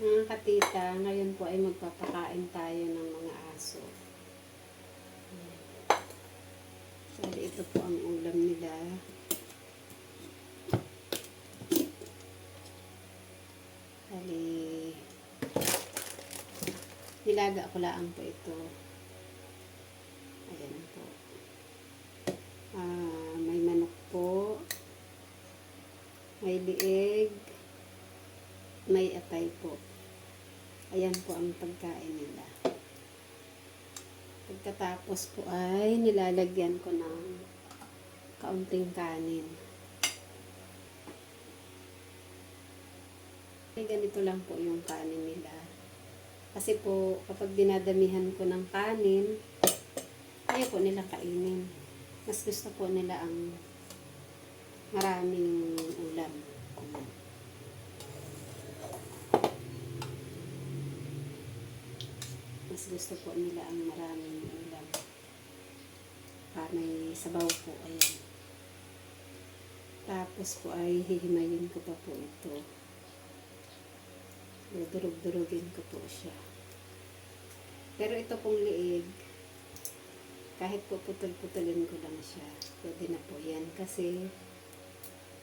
Mga katita, ngayon po ay magpapakain tayo ng mga aso. Bali, ito po ang ulam nila. Bali, nilaga ko lang po ito. Ayan po. Ah, may manok po. May lieg. May atay po. Ayan po ang pagkain nila. Pagkatapos po ay nilalagyan ko ng kaunting kanin. Ay, ganito lang po yung kanin nila. Kasi po, kapag dinadamihan ko ng kanin, ayaw po nila kainin. Mas gusto po nila ang maraming ulam. Mas gusto po nila ang maraming ulam. Pa may sabaw po, ayan. Tapos po ay hihimayin ko pa po ito. Dudurog-durugin ko po siya. Pero ito pong liig, kahit po putol-putulin ko lang siya, pwede na po yan. Kasi,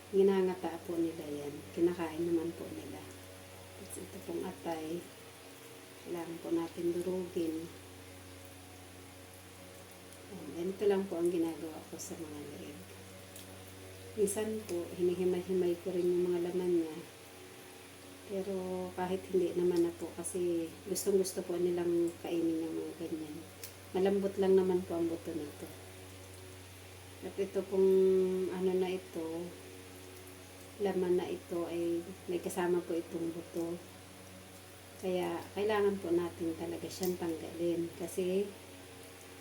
ginangata po nila yan. Kinakain naman po nila. Tapos ito pong atay, kailangan po natin durugin. Ayan, ganito lang po ang ginagawa ko sa mga liig. Minsan po, hinihimay-himay ko rin yung mga laman niya. Pero kahit hindi naman na po kasi gustong gusto po nilang kainin yung mga ganyan. Malambot lang naman po ang buto nito. At ito pong ano na ito, laman na ito ay may kasama po itong buto. Kaya kailangan po natin talaga siyang tanggalin kasi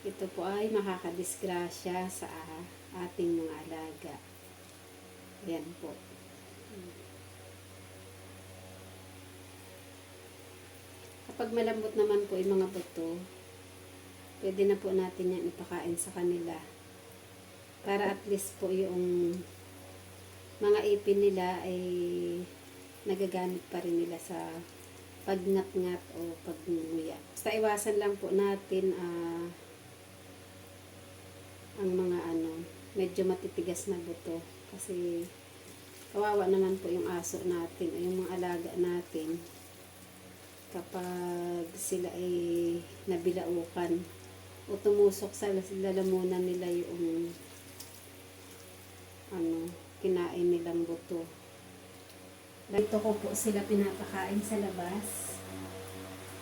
ito po ay makakadisgrasya sa ating mga alaga. Ayan po. Kapag malambot naman po yung mga buto, pwede na po natin yan ipakain sa kanila. Para at least po yung mga ipin nila ay nagagamit pa rin nila sa pagngat-ngat o pagnguya. Basta iwasan lang po natin ah, ang mga ano, medyo matitigas na buto. Kasi kawawa naman po yung aso natin o yung mga alaga natin kapag sila ay nabilaukan o tumusok sa lalamunan nila yung ano, kinain nilang buto. Dito ko po sila pinapakain sa labas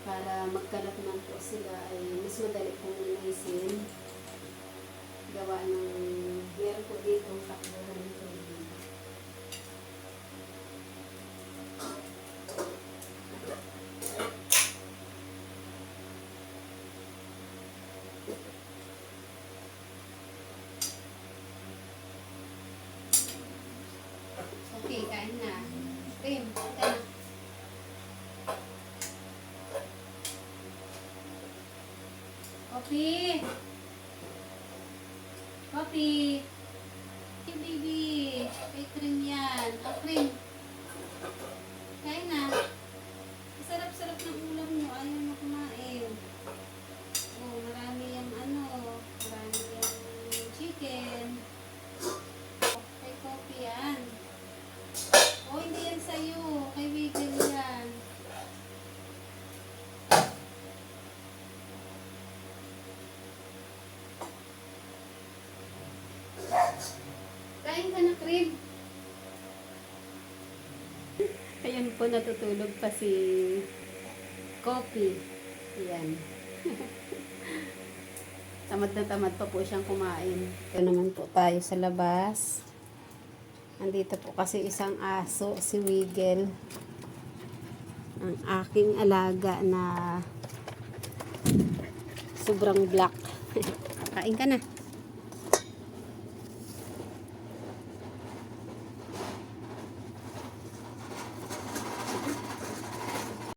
para magkalat man po sila ay mas madali pong linisin. Gawa ng meron po dito ang takbuhan ng. Okay, kain na. Tim, kain na. Coffee. Coffee. Hey, baby. May cream yan. O, cream. Kain na. Sarap-sarap ng ulam nyo. Ayaw mo kumain. Oh, marami yung ano. Marami yung chicken. Kay coffee yan. Oh, hindi yan sa'yo. Kay Wiggle yan. Na, Cream. Ayan po, natutulog pa si Coffee. Ayan. tamad na tamad pa po siyang kumain. Ito naman po tayo sa labas. Andito po kasi isang aso, si Wiggle. Ang aking alaga na sobrang black. Kain ka na.